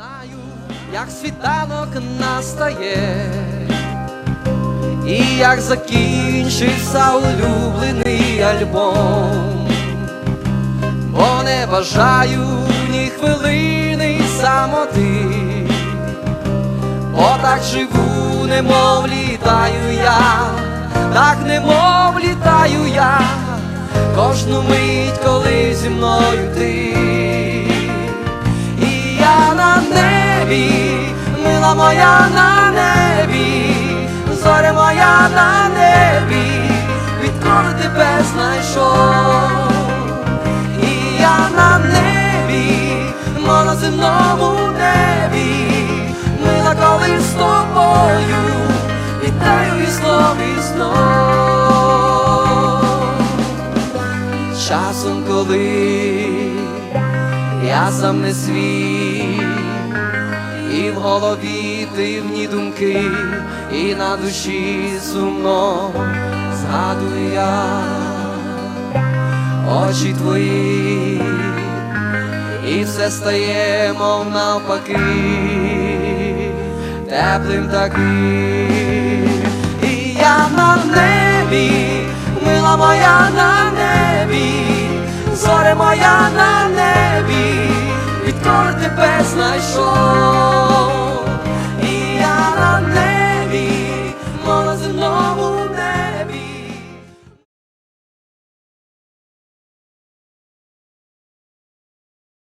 Знаю, як світанок настає, і як закінчився улюблений альбом, бо не бажаю ні хвилини самоти, бо так живу, немов літаю я, так немов літаю я, кожну мить, коли зі мною ти. Небі, мила моя на небі, зоря моя на небі, відколи тебе знайшов. І я на небі, на земному небі, мила коли з тобою, вітаю і знов і знов. Часом коли я сам не свій, і в голові дивні думки, і на душі сумно згадую я очі твої, і все стає, мов навпаки, теплим таким, і я на небі, мила моя на небі, зоре моя на небі, відколи тебе знайшов.